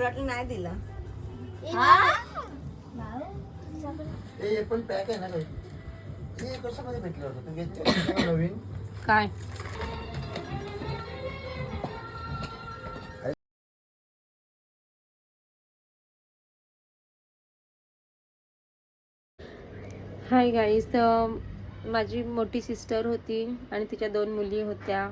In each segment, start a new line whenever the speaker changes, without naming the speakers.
वाटलं नाही दिला.
हे? पण पॅक आहे ना काही कशामध्ये भेटलं होतं? तू घेतलं नवीन?
काय? हाय गाईज तर माझी मोठी सिस्टर होती आणि तिच्या दोन मुली होत्या.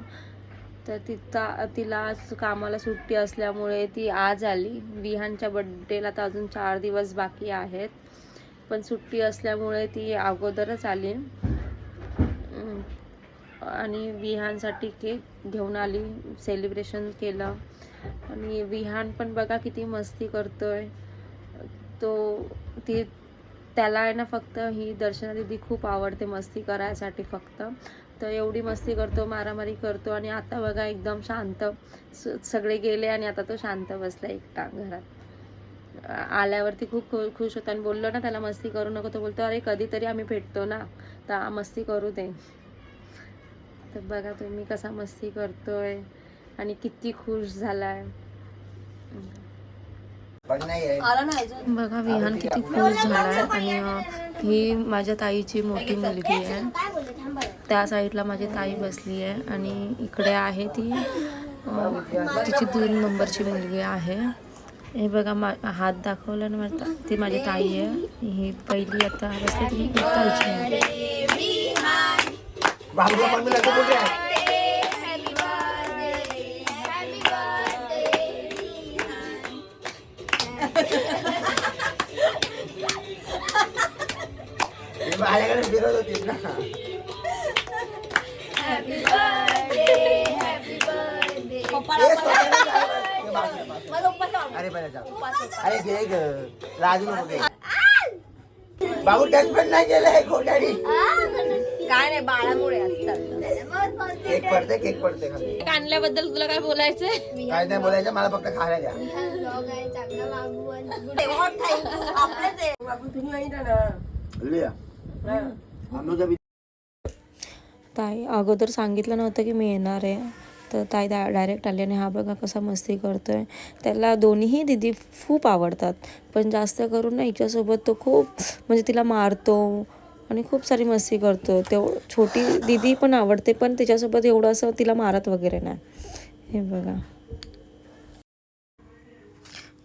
तर तिचा तिला आज कामाला सुट्टी असल्यामुळे ती आज आली. विहानच्या बड्डेला तर अजून चार दिवस बाकी आहेत. पण सुट्टी असल्यामुळे ती अगोदरच आली. आणि विहानसाठी केक घेऊन आली सेलिब्रेशन केलं. आणि विहान पण बघा किती मस्ती करतोय. तो ती त्याला आहे ना फक्त ही दर्शना दिदी खूप आवडते मस्ती करायसाठी फक्त. तर एवढी मस्ती करतो मारामारी करतो आणि आता बघा एकदम शांत स- सगळे गेले आणि आता तो शांत बसला एकटा घरात. आल्यावरती खूप खुश होता आणि बोललो ना त्याला मस्ती करू नको. तो बोलतो अरे कधीतरी आम्ही भेटतो ना. तर मस्ती करू दे. तर बघा तुम्ही कसा मस्ती करतोय आणि किती खुश
झाला आहे
बघा विहान किती खुश झालाय. आणि ही माझ्या ताईची मोठी मुलगी आहे. त्या साईडला माझी ताई बसली आहे. आणि इकडे आहे ती तिची दोन नंबरची मुलगी आहे. हे बघा मा हात दाखवला ना माझ्या ता- माझी ताई आहे. ही पहिली आता बसली ती ताईची
माझ्याकडे फिरत होतीस ना. अरे बरं जाऊ. अरे घे ग. राजू नको. बाबू टच पण नाही खोटाडी
काय नाही बाळामुळे असतात
केक पडते केक पडते खाली.
आणल्याबद्दल तुला काय बोलायचंय?
काय नाही बोलायचं मला फक्त खायला द्या.
आपलेच आहे. बाबू तुम्ही ना
बी-
ताई अगोदर सांगितलं नव्हतं की मी येणार आहे. तर ताई डा डायरेक्ट आली आणि हा बघा कसा मस्ती करतो आहे त्याला दोन्हीही दिदी खूप आवडतात. पण जास्त करून ना हिच्यासोबत तो खूप म्हणजे तिला मारतो आणि खूप सारी मस्ती करतो. तेव छोटी दिदी पण आवडते पण तिच्यासोबत एवढं असं तिला मारत वगैरे नाही. हे बघा.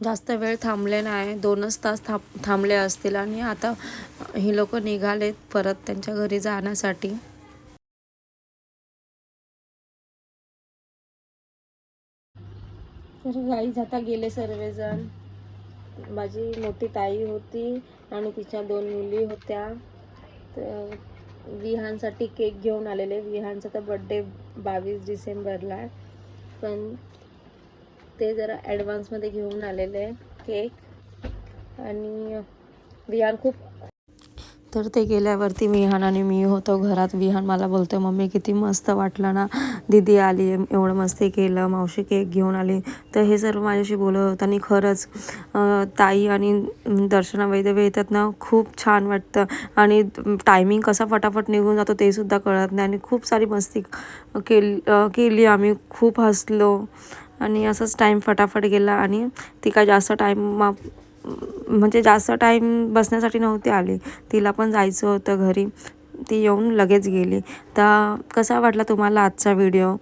जास्त वेळ थांबले नाही. दोनच तास थांब थांबले असतील आणि आता ही लोक निघालेत परत त्यांच्या घरी जाण्यासाठी. तर गाईज आता गेले सर्वजण. माझी मोठी ताई होती आणि तिच्या दोन मुली होत्या. तर विहानसाठी केक घेऊन आलेले. विहानचा तर बड्डे बावीस डिसेंबरला आहे. पण ते जरा ॲडव्हान्समध्ये घेऊन आलेले केक आणि विहान खूप तर ते गेल्यावरती विहान आणि मी होतो घरात. विहान मला बोलतो मम्मी किती मस्त वाटलं ना? दीदी आली एवढं मस्ती केलं मावशी केक घेऊन आली. तर हे सर्व माझ्याशी बोलत होतं आणि खरंच ताई आणि दर्शना वैदवे येतात ना खूप छान वाटतं. आणि टायमिंग कसा फटाफट निघून जातो ते सुद्धा कळत नाही. आणि खूप सारी मस्ती केली केली आम्ही. खूप हसलो. आणि असंच टाईम फटाफट गेला आणि ती काय जास्त टाईम म्हणजे जास्त टाईम बसण्यासाठी नव्हती आली. तिला पण जायचं होतं घरी. ती येऊन लगेच गेली. तर कसा वाटला तुम्हाला आजचा व्हिडिओ